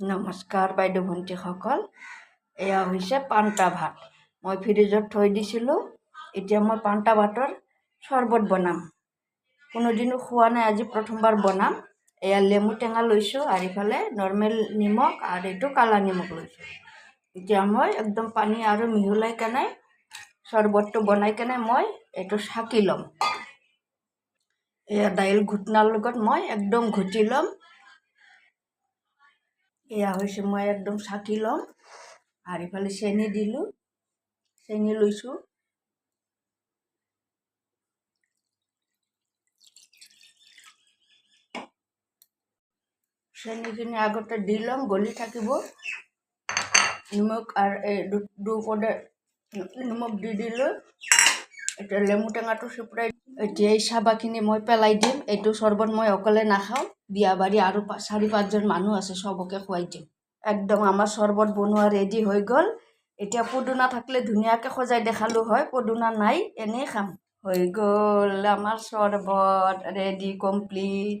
নমস্কাৰ বাইদেউ ভণ্টিসকল এয়া হৈছে পান্তা ভাত। মই ফ্ৰিজত থৈ দিছিলোঁ, এতিয়া মই পান্তা ভাতৰ চৰ্বত বনাম। কোনোদিনো খোৱা নাই, আজি প্ৰথমবাৰ বনাম। এয়া নেমু টেঙা লৈছোঁ আৰু ইফালে নৰ্মেল নিমখ আৰু এইটো কালা নিমখ লৈছোঁ। এতিয়া মই একদম পানী আৰু মিহলাই কেনে, চৰ্বতটো বনাই কেনে মই এইটো চাকি ল'ম। এয়া দাইল ঘুটনাৰ লগত মই একদম ঘুটি ল'ম। এয়া হৈছে মই একদম চাকি ল'ম। আৰু ইফালে চেনি দিলোঁ। চেনি লৈছোঁ চেনিখিনি আগতে দি ল'ম, গলি থাকিব। নিমখ আৰু এই দুপদে নিমখ দি দিলোঁ। এতিয়া লেমু টেঙাটো চিপৰাই এতিয়া এই চাবাখিনি মই পেলাই দিম। এইটো চৰ্বত মই অকলে নাখাওঁ। বিয়া বাৰী আৰু চাৰি, পাঁচজন মানুহ আছে, চবকে খুৱাই দিম। একদম আমাৰ চৰ্বত বনোৱা ৰেডি হৈ গ'ল। এতিয়া পদুনা থাকিলে ধুনীয়াকৈ সজাই দেখালোঁ হয়। পদুনা নাই, এনেই খাম। হৈ গ'ল। আমাৰ চৰ্বত ৰেডি কমপ্লিট